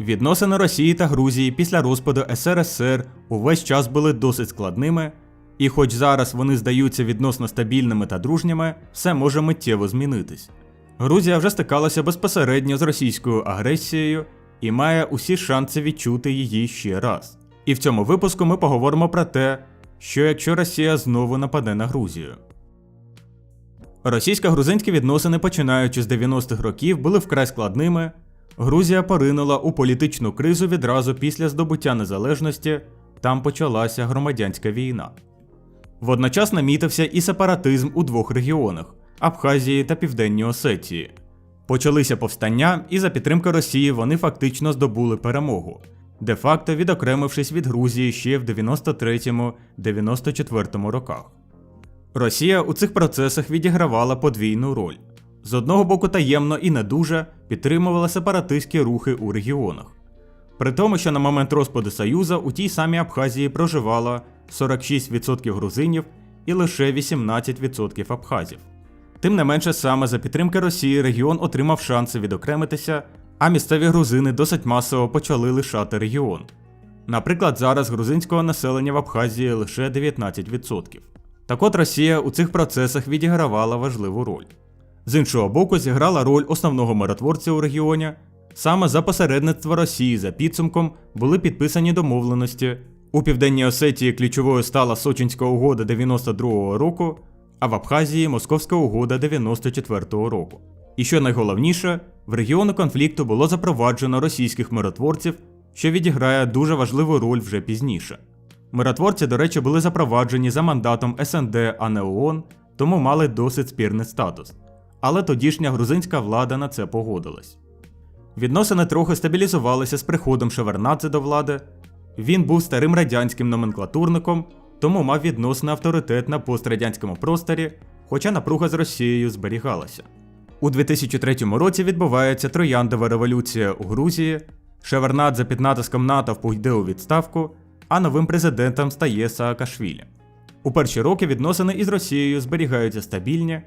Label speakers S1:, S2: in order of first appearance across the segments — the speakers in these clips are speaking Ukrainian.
S1: Відносини Росії та Грузії після розпаду СРСР увесь час були досить складними, і хоч зараз вони здаються відносно стабільними та дружніми, все може миттєво змінитись. Грузія вже стикалася безпосередньо з російською агресією і має усі шанси відчути її ще раз. І в цьому випуску ми поговоримо про те, що якщо Росія знову нападе на Грузію. Російсько-грузинські відносини, починаючи з 90-х років, були вкрай складними. Грузія поринула у політичну кризу відразу після здобуття незалежності, там почалася громадянська війна. Водночас намітився і сепаратизм у двох регіонах Абхазії та Південній Осетії. Почалися повстання, і за підтримки Росії вони фактично здобули перемогу, де-факто відокремившись від Грузії ще в 93-94 роках. Росія у цих процесах відігравала подвійну роль. З одного боку таємно і не дуже підтримувала сепаратистські рухи у регіонах. При тому, що на момент розпаду Союзу у тій самій Абхазії проживало 46% грузинів і лише 18% абхазів. Тим не менше, саме за підтримки Росії регіон отримав шанси відокремитися, а місцеві грузини досить масово почали лишати регіон. Наприклад, зараз грузинського населення в Абхазії лише 19%. Так от Росія у цих процесах відігравала важливу роль. З іншого боку, зіграла роль основного миротворця у регіоні. Саме за посередництво Росії за підсумком були підписані домовленості. У Південній Осетії ключовою стала Сочинська угода 92-го року, а в Абхазії Московська угода 94-го року. І що найголовніше, в регіону конфлікту було запроваджено російських миротворців, що відіграє дуже важливу роль вже пізніше. Миротворці, до речі, були запроваджені за мандатом СНД, а не ООН, тому мали досить спірний статус. Але тодішня грузинська влада на це погодилась. Відносини трохи стабілізувалися з приходом Шевернадзе до влади. Він був старим радянським номенклатурником, тому мав відносний авторитет на пострадянському просторі, хоча напруга з Росією зберігалася. У 2003 році відбувається Трояндова революція у Грузії. Шевернадзе під натиском НАТО йде у відставку, а новим президентом стає Саакашвілі. У перші роки відносини із Росією зберігаються стабільні,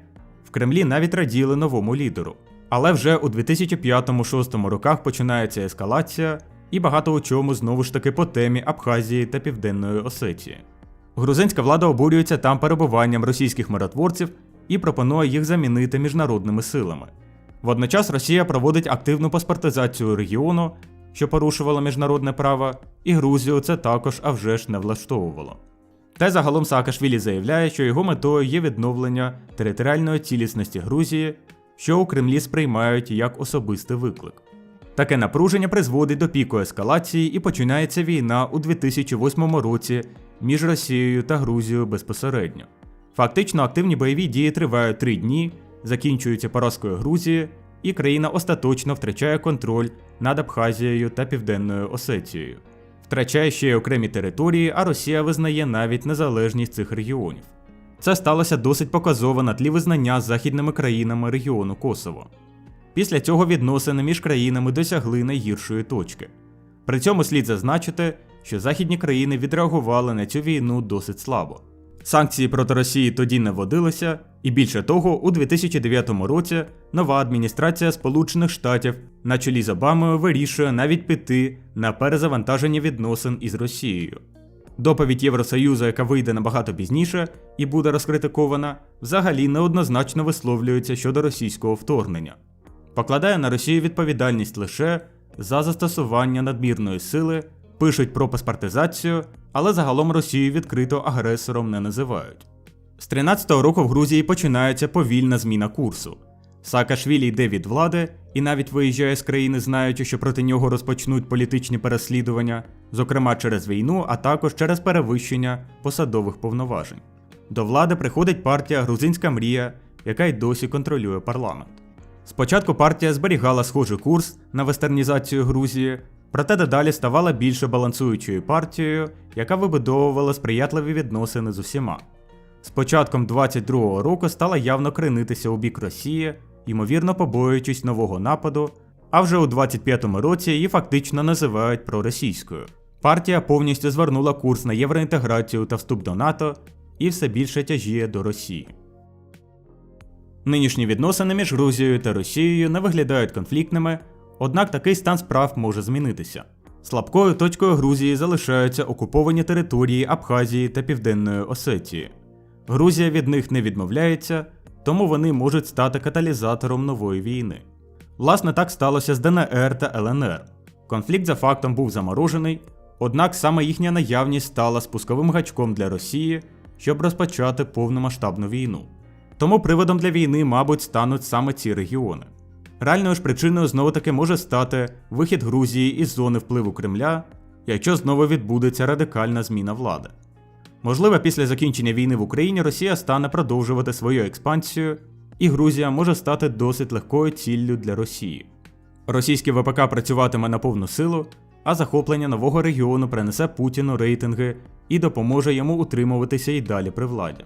S1: в Кремлі навіть раділи новому лідеру. Але вже у 2005-2006 роках починається ескалація, і багато у чому знову ж таки по темі Абхазії та Південної Осетії. Грузинська влада обурюється там перебуванням російських миротворців і пропонує їх замінити міжнародними силами. Водночас Росія проводить активну паспортизацію регіону, що порушувало міжнародне право, і Грузію це також а вже ж не влаштовувало. Та загалом Саакашвілі заявляє, що його метою є відновлення територіальної цілісності Грузії, що у Кремлі сприймають як особистий виклик. Таке напруження призводить до піку ескалації і починається війна у 2008 році між Росією та Грузією безпосередньо. Фактично активні бойові дії тривають три дні, закінчуються поразкою Грузії, і країна остаточно втрачає контроль над Абхазією та Південною Осетією. Втрачає ще й окремі території, а Росія визнає навіть незалежність цих регіонів. Це сталося досить показово на тлі визнання західними країнами регіону Косово. Після цього відносини між країнами досягли найгіршої точки. При цьому слід зазначити, що західні країни відреагували на цю війну досить слабо. Санкції проти Росії тоді не вводилися, і більше того, у 2009 році нова адміністрація Сполучених Штатів на чолі з Обамою вирішує навіть піти на перезавантаження відносин із Росією. Доповідь Євросоюзу, яка вийде набагато пізніше і буде розкритикована, взагалі неоднозначно висловлюється щодо російського вторгнення. Покладає на Росію відповідальність лише за застосування надмірної сили, пишуть про паспортизацію, але загалом Росію відкрито агресором не називають. З 13-го року в Грузії починається повільна зміна курсу. Саакашвілі йде від влади і навіть виїжджає з країни, знаючи, що проти нього розпочнуть політичні переслідування, зокрема через війну, а також через перевищення посадових повноважень. До влади приходить партія Грузинська мрія, яка й досі контролює парламент. Спочатку партія зберігала схожий курс на вестернізацію Грузії, проте дедалі ставала більше балансуючою партією, яка вибудовувала сприятливі відносини з усіма. З початком 22-го року стала явно кренитися у бік Росії, ймовірно побоюючись нового нападу, а вже у 25-му році її фактично називають проросійською. Партія повністю звернула курс на євроінтеграцію та вступ до НАТО і все більше тяжіє до Росії. Нинішні відносини між Грузією та Росією не виглядають конфліктними, Однак такий стан справ може змінитися. Слабкою точкою Грузії залишаються окуповані території Абхазії та Південної Осетії. Грузія від них не відмовляється, тому вони можуть стати каталізатором нової війни. Власне, так сталося з ДНР та ЛНР. Конфлікт за фактом був заморожений, однак саме їхня наявність стала спусковим гачком для Росії, щоб розпочати повномасштабну війну. Тому приводом для війни, мабуть, стануть саме ці регіони. Реальною ж причиною знову таки може стати вихід Грузії із зони впливу Кремля, якщо знову відбудеться радикальна зміна влади. Можливо, після закінчення війни в Україні Росія стане продовжувати свою експансію, і Грузія може стати досить легкою ціллю для Росії. Російський ВПК працюватиме на повну силу, а захоплення нового регіону принесе Путіну рейтинги і допоможе йому утримуватися і далі при владі.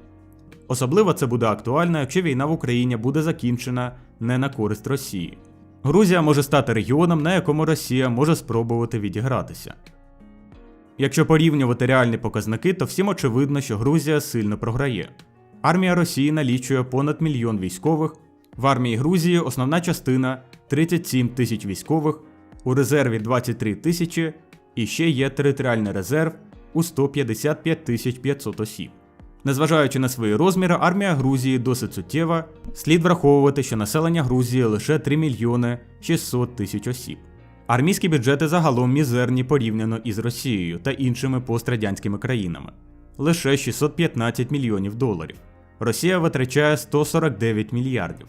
S1: Особливо це буде актуально, якщо війна в Україні буде закінчена не на користь Росії. Грузія може стати регіоном, на якому Росія може спробувати відігратися. Якщо порівнювати реальні показники, то всім очевидно, що Грузія сильно програє. Армія Росії налічує понад мільйон військових, в армії Грузії основна частина 37 тисяч військових, у резерві 23 тисячі і ще є територіальний резерв у 155 тисяч 500 осіб. Незважаючи на свої розміри, армія Грузії досить суттєва, слід враховувати, що населення Грузії лише 3 мільйони 600 тисяч осіб. Армійські бюджети загалом мізерні порівняно із Росією та іншими пострадянськими країнами лише 615 мільйонів доларів. Росія витрачає 149 мільярдів.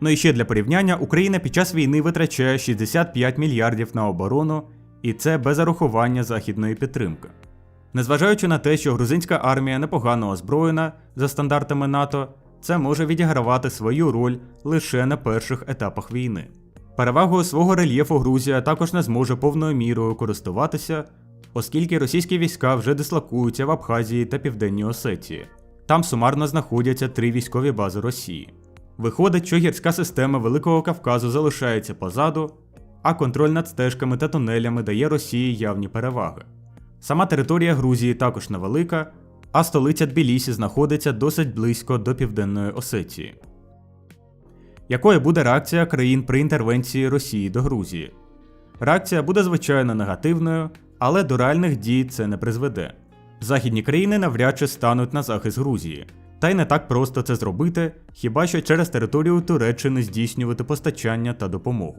S1: Ну і ще для порівняння, Україна під час війни витрачає 65 мільярдів на оборону, і це без зарахування західної підтримки. Незважаючи на те, що грузинська армія непогано озброєна за стандартами НАТО, це може відігравати свою роль лише на перших етапах війни. Перевагою свого рельєфу Грузія також не зможе повною мірою користуватися, оскільки російські війська вже дислокуються в Абхазії та Південній Осетії. Там сумарно знаходяться три військові бази Росії. Виходить, що гірська система Великого Кавказу залишається позаду, а контроль над стежками та тунелями дає Росії явні переваги. Сама територія Грузії також невелика, а столиця Тбілісі знаходиться досить близько до Південної Осетії. Якою буде реакція країн при інтервенції Росії до Грузії? Реакція буде звичайно негативною, але до реальних дій це не призведе. Західні країни навряд чи стануть на захист Грузії, та й не так просто це зробити, хіба що через територію Туреччини здійснювати постачання та допомогу.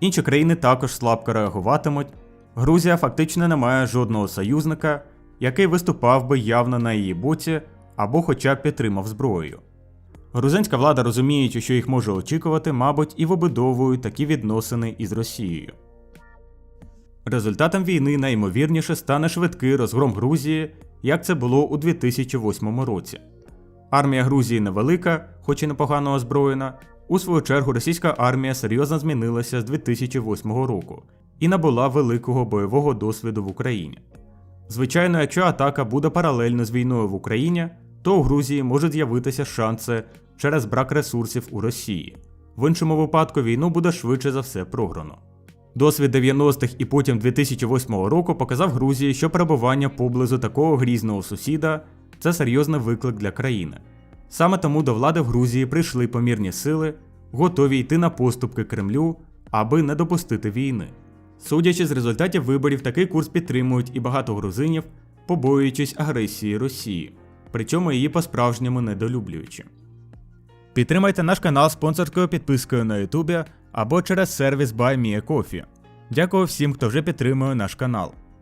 S1: Інші країни також слабко реагуватимуть. Грузія фактично не має жодного союзника, який виступав би явно на її боці або хоча б підтримав зброєю. Грузинська влада, розуміючи, що їх може очікувати, мабуть, і вибудовують такі відносини із Росією. Результатом війни найімовірніше стане швидкий розгром Грузії, як це було у 2008 році. Армія Грузії невелика, хоч і непогано озброєна. У свою чергу російська армія серйозно змінилася з 2008 року і набула великого бойового досвіду в Україні. Звичайно, якщо атака буде паралельно з війною в Україні, то у Грузії можуть з'явитися шанси через брак ресурсів у Росії. В іншому випадку війну буде швидше за все програно. Досвід 90-х і потім 2008 року показав Грузії, що перебування поблизу такого грізного сусіда це серйозний виклик для країни. Саме тому до влади в Грузії прийшли помірні сили, готові йти на поступки Кремлю, аби не допустити війни. Судячи з результатів виборів, такий курс підтримують і багато грузинів, побоюючись агресії Росії, причому її по-справжньому недолюблюючи. Підтримайте наш канал спонсорською підпискою на Ютубі або через сервіс BuyMeACoffee. Дякую всім, хто вже підтримує наш канал.